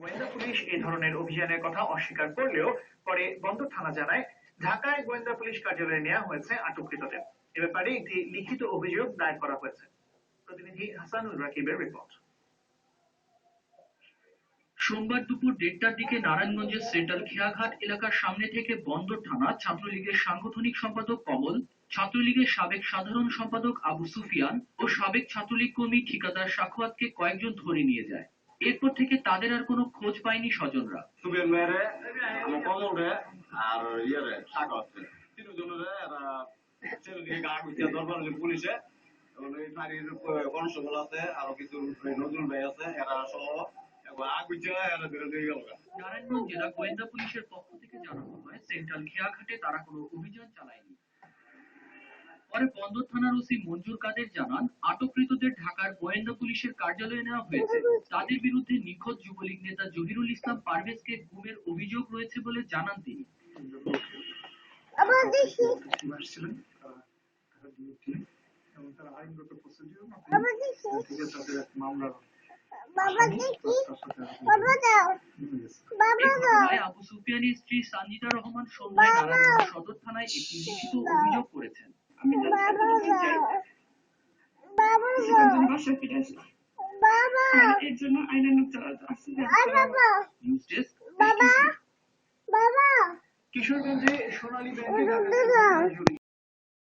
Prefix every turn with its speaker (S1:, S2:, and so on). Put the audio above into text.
S1: গোয়েন্দা পুলিশ এই ধরনের অভিযানের কথা অস্বীকার করলেও পরে বন্দর থানা জানায়, ঢাকায় গোয়েন্দা পুলিশ কার্যালয়ে নেওয়া হয়েছে আটককৃতদের। এ ব্যাপারে একটি লিখিত অভিযোগ দায়ের করা হয়েছে। প্রতিনিধি হাসানুল রাকিবের রিপোর্ট।
S2: সোমবার দুপুর দেড়টার দিকে নারায়ণগঞ্জের সেন্ট্রাল খেয়াঘাট এলাকার সামনে থেকে বন্দর থানা ছাত্রলীগের সাংগঠনিক সম্পাদক কমল, ছাত্রলীগের সাবেক সাধারণ সম্পাদক আবু সুফিয়ান ও সাবেক ছাত্রলীগ কর্মী ঠিকাদার সাখোয়াতকে কয়েকজন ধরে নিয়ে যায়। এরপর থেকে তাদের আর কোনো খোঁজ পায়নি স্বজনরা।
S3: আর ইয়ে তিনজনের পুলিশে। কনস্টেবল আছে আরও কিছু নজরুল ভাই আছে এরা সহ গেল
S2: নারায়ণগঞ্জ জেলা গোয়েন্দা পুলিশের পক্ষ থেকে জানানো হয় সেন্ট্রাল খেয়াঘাটে তারা কোনো অভিযান চালায়নি। পরে বন্দর থানার ওসি মঞ্জুর কাদের জানান আটককৃতদের ঢাকার গোয়েন্দা পুলিশের কার্যালয়ে নেওয়া হয়েছে। তাদের বিরুদ্ধে নিখোঁজ যুবলীগ নেতা জহিরুল ইসলাম পারভেজকে গুমের অভিযোগ রয়েছে বলে জানান তিনি। আবু সুফিয়ানের স্ত্রী সঞ্জিতা রহমান নারায়ণগঞ্জ সদর থানায় একটি লিখিত অভিযোগ করেছেন।
S4: আমি বাসায় ফিরে এর জন্য আইনানুক চালাতে আসছি
S2: নিউজ ডেস্ক
S1: কিশোরগঞ্জে সোনালী ব্যাংকের